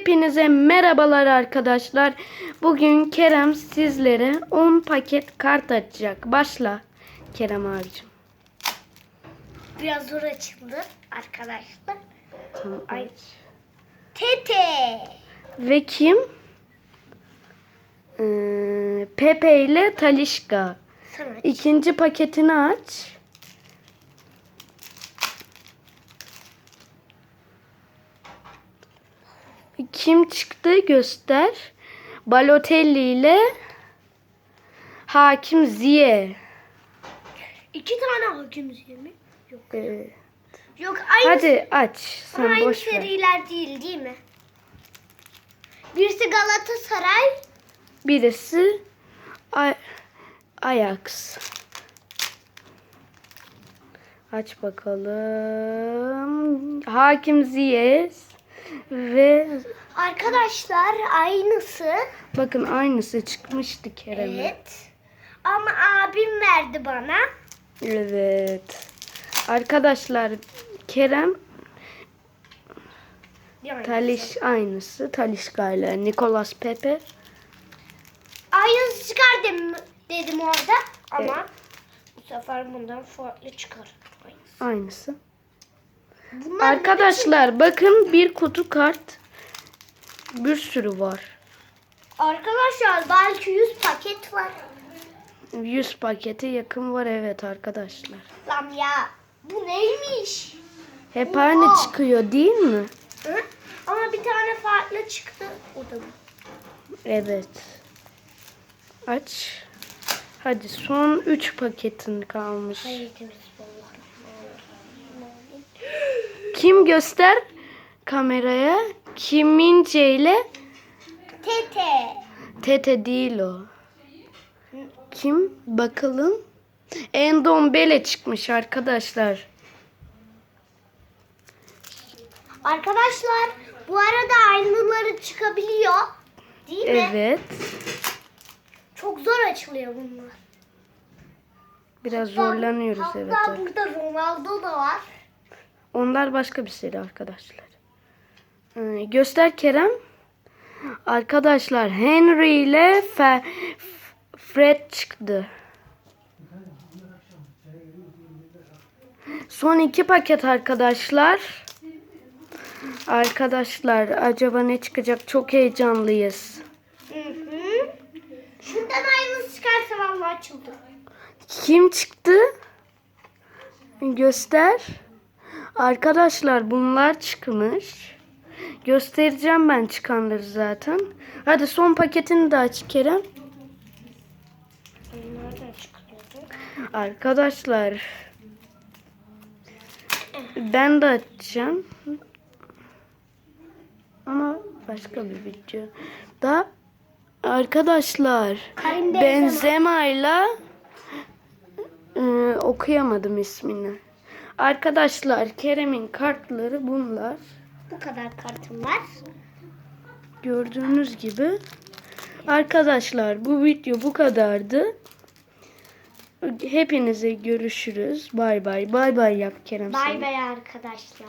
Hepinize merhabalar arkadaşlar. Bugün Kerem sizlere 10 paket kart açacak. Başla Kerem abicim. Biraz zor açıldı arkadaşlar. Tamam. Ay. Tete. Ve kim? Ee, Pepe ile Talişka. Sana İkinci paketini aç. Kim çıktı göster. Balotelli ile Hakim Ziye. iki tane hakim mi? Yok. Ee, Yok aynı, hadi aç. Sen aynı boş ver. seriler değil değil mi? Birisi Galatasaray. Birisi Ay Ajax. Aç bakalım. Hakim Ziyech ve Arkadaşlar aynısı. bakın aynısı çıkmıştı Kerem'e. Evet. Ama abim verdi bana. Evet. Arkadaşlar Kerem Yani Taliş aynısı. Talişka ile Nicolas Pepe. Aynısı çıkar dedim, dedim orada. Ama bu sefer bundan farklı çıkar. Aynısı. Aynısı. Bunlar Arkadaşlar bakın bir kutu kart. Bir sürü var. Arkadaşlar belki 100 paket var. 100 pakete yakın var evet arkadaşlar. Lan ya bu neymiş? Hep Oha. aynı çıkıyor değil mi? Hı? Ama bir tane farklı çıktı. O da bu. Evet. Aç. Hadi son 3 paketin kalmış. Hayır Kim göster kameraya? Kimince ile? Tete. Tete değil o. Kim? Bakalım. Endombele çıkmış arkadaşlar. Arkadaşlar bu arada aynıları çıkabiliyor. Değil mi? Evet. Çok zor açılıyor bunlar. Biraz zorlanıyoruz Hatta evet. burada Ronaldo da var. Onlar başka bir seri arkadaşlar. Ee, göster Kerem. Arkadaşlar Henry ile Fe- Fred çıktı. Son iki paket arkadaşlar. Arkadaşlar acaba ne çıkacak? Çok heyecanlıyız. Hı hı. Şundan aynısı çıkarsa vallahi açıldı. Kim çıktı? Göster. Arkadaşlar bunlar çıkmış. Göstereceğim ben çıkanları zaten. Hadi son paketini de aç Kerem. Arkadaşlar ben de açacağım. Ama başka bir video. Da arkadaşlar. Benzema'yla e, okuyamadım ismini. Arkadaşlar Kerem'in kartları bunlar. Bu kadar kartım var. Gördüğünüz gibi. Arkadaşlar bu video bu kadardı. Hepinize görüşürüz. Bay bay. Bay bay yap Kerem. Bay bay arkadaşlar.